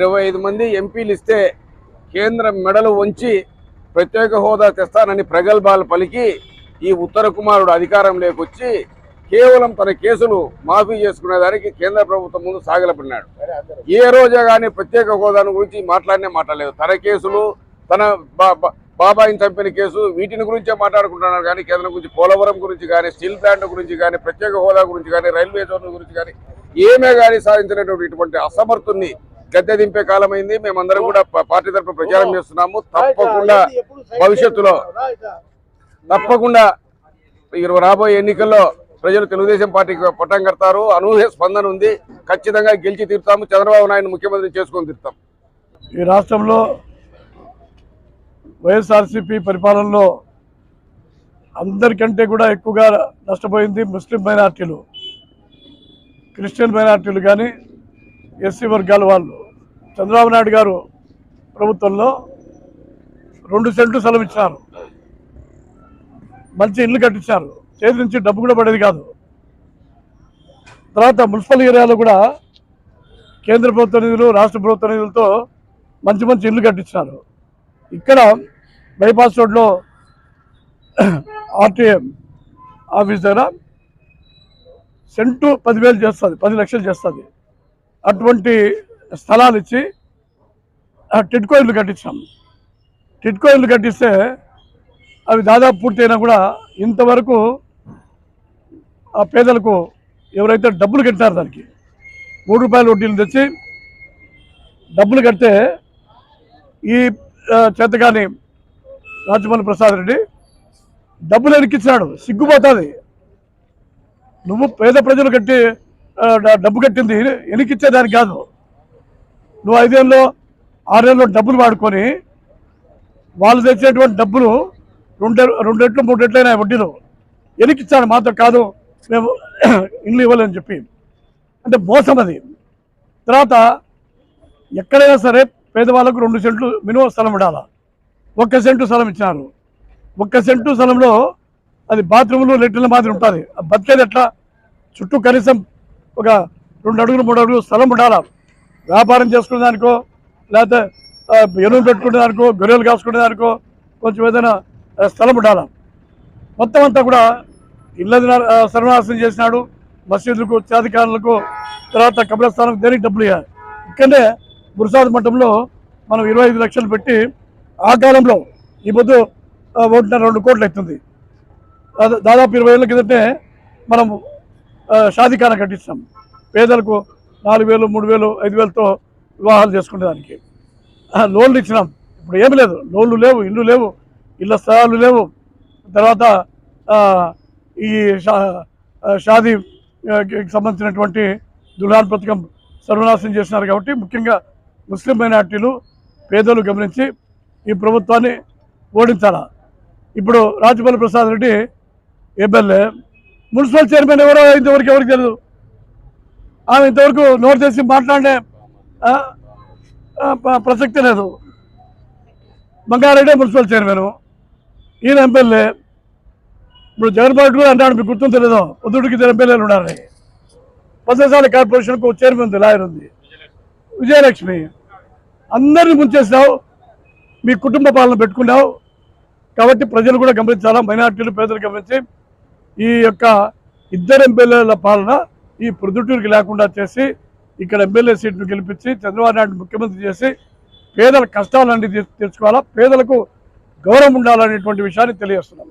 ఇరవై ఐదు మంది ఎంపీలు ఇస్తే కేంద్రం మెడలు వంచి ప్రత్యేక హోదా తెస్తానని ప్రగల్భాలు పలికి ఈ ఉత్తర కుమారుడు అధికారం లేకొచ్చి కేవలం తన కేసులు మాఫీ చేసుకునేదానికి కేంద్ర ప్రభుత్వం ముందు సాగలపడినాడు. ఏ రోజే కానీ ప్రత్యేక హోదాను గురించి మాట్లాడినే మాట్లాడలేదు. తన కేసులు తన బా- బా- బాబాయిని చంపిన కేసు వీటిని గురించే మాట్లాడుకుంటున్నారు కానీ కేంద్రం గురించి పోలవరం గురించి కానీ స్టీల్ ప్లాంట్ గురించి కానీ ప్రత్యేక హోదా గురించి కానీ రైల్వే జోన్ల గురించి కానీ ఏమే కానీ సాధించినటువంటి ఇటువంటి అసమర్థుని గద్దె దింపే కాలమైంది. మేమందరం కూడా పార్టీ తరఫున ప్రచారం చేస్తున్నాము. తప్పకుండా భవిష్యత్తులో తప్పకుండా ఇరవై రాబోయే ఎన్నికల్లో ప్రజలు తెలుగుదేశం పార్టీకి పట్టం కడతారు. అనూహ్య స్పందన ఉంది. ఖచ్చితంగా గెలిచి తీరుతాము. చంద్రబాబు నాయుడు ముఖ్యమంత్రి చేసుకొని తీరుతాం. ఈ రాష్ట్రంలో వైఎస్ఆర్సీపీ పరిపాలనలో అందరికంటే కూడా ఎక్కువగా నష్టపోయింది ముస్లిం మైనార్టీలు. క్రిస్టియన్ మైనార్టీలు కానీ ఎస్సీ వర్గాల వాళ్ళు. చంద్రబాబు నాయుడు గారు ప్రభుత్వంలో రెండు సెంట్లు సెలవు ఇచ్చారు. మంచి ఇల్లు కట్టించారు. చేతి నుంచి డబ్బు కూడా పడేది కాదు. తర్వాత మున్సిపల్ ఏరియాలో కూడా కేంద్ర ప్రభుత్వ నిధులు రాష్ట్ర ప్రభుత్వ నిధులతో మంచి మంచి ఇల్లు కట్టించినారు ఇక్కడ బైపాస్ రోడ్లో ఆర్టీఏ ఆఫీస్ దగ్గర సెంటు పదివేలు చేస్తుంది పది లక్షలు చేస్తుంది. అటువంటి స్థలాలు ఇచ్చి ఆ ఇల్లు కట్టించాం. టిడ్కో ఇల్లు కట్టిస్తే అవి దాదాపు పూర్తయినా కూడా ఇంతవరకు ఆ పేదలకు ఎవరైతే డబ్బులు కట్టారో దానికి మూడు రూపాయల వడ్డీలు తెచ్చి డబ్బులు కడితే ఈ చేతగాని రాజమౌళి ప్రసాద్ రెడ్డి డబ్బులు ఎనికిచ్చినాడు సిగ్గుపోతుంది. నువ్వు పేద ప్రజలు కట్టి డబ్బు కట్టింది. ఎనికిచ్చేదానికి కాదు. నువ్వు ఐదేళ్ళు ఆరేళ్ళు డబ్బులు వాడుకొని వాళ్ళు తెచ్చేటువంటి డబ్బులు రెండు రెండెట్లు మూడెట్లైనా వడ్డీలు ఎనికిచ్చాడు మాతో కాదు. మేము ఇల్లు ఇవ్వలేని చెప్పి. అంటే మోసం అది. తర్వాత ఎక్కడైనా సరే పేదవాళ్ళకు రెండు సెంట్లు మినిమం స్థలం ఉండాలి? ఒక్క సెంటు స్థలం ఇచ్చినారు. ఒక్క సెంటు స్థలంలో అది బాత్రూములు లెట్రిన్ల మాదిరి ఉంటుంది. ఆ బతికేది ఎట్లా? చుట్టూ కనీసం ఒక రెండు అడుగులు మూడు అడుగులు స్థలం ఉండాలా? వ్యాపారం చేసుకునే దానికో లేకపోతే ఎరువులు పెట్టుకునే దానికో గొర్రెలు కాసుకునే దానికో కొంచెం ఏదైనా స్థలం ఉండాలా? మొత్తం అంతా కూడా ఇళ్ళ సర్వనాశనం చేసినాడు. మసీదులకు త్యాధికారులకు తర్వాత కబ్రస్థానం దేనికి డబ్బులు ఇవ్వాలి ఇక్కడనే గురుసాద్ మఠంలో మనం ఇరవై ఐదు లక్షలు పెట్టి ఆ కాలంలో ఈ పొద్దు ఒకటిన్నర రెండు కోట్లు అవుతుంది. దాదాపు ఇరవై ఏళ్ళ కిందటే మనం షాదీఖానా కట్టించాం పేదలకు నాలుగు వేలు మూడు వేలు ఐదు వేలతో వివాహాలు చేసుకునేదానికి. లోన్లు ఇచ్చినాం. ఇప్పుడు ఏమి లేదు. లోన్లు లేవు ఇల్లు లేవు ఇళ్ళ స్థలాలు లేవు. తర్వాత ఈ షా షాదీ సంబంధించినటువంటి దుల్హాన్ పథకం సర్వనాశనం చేసినారు కాబట్టి ముఖ్యంగా ముస్లిం మైనార్టీలు పేదలు గమనించి ఈ ప్రభుత్వాన్ని ఓడించాలా. ఇప్పుడు Rajamouli Prasad Reddy MLA municipal chairman ఎవరో ఇంతవరకు ఎవరికి తెలియదు ఆమె ఇంతవరకు నోరు చేసి మాట్లాడే ప్రసక్తి లేదు. బంగారెడ్డి మున్సిపల్ చైర్మన్ ఈయన ఎమ్మెల్యే ఇప్పుడు జగన్మోహన్ రెడ్డి కూడా అన్నాడు మీకు గుర్తుంది తెలియదు పొద్దుడికి ఇద్దరు ఎమ్మెల్యేలు ఉన్నారని పద్దెసాల కార్పొరేషన్కు చైర్మన్ ఉంది లాయర్ ఉంది. విజయలక్ష్మి అందరిని ముంచేసావు మీ కుటుంబ పాలన పెట్టుకున్నావు. కాబట్టి ప్రజలు కూడా గమనించాలా మైనార్టీలు పేదలు గమనించి ఈ యొక్క ఇద్దరు ఎమ్మెల్యేల పాలన ఈ ప్రొద్దుటూరుకి లేకుండా చేసి ఇక్కడ ఎమ్మెల్యే సీట్ను గెలిపించి చంద్రబాబు నాయుడు ముఖ్యమంత్రి చేసి పేదల కష్టాలన్నీ తీర్చుకోవాలా? పేదలకు గౌరవం ఉండాలనేటువంటి విషయాన్ని తెలియజేస్తున్నాం.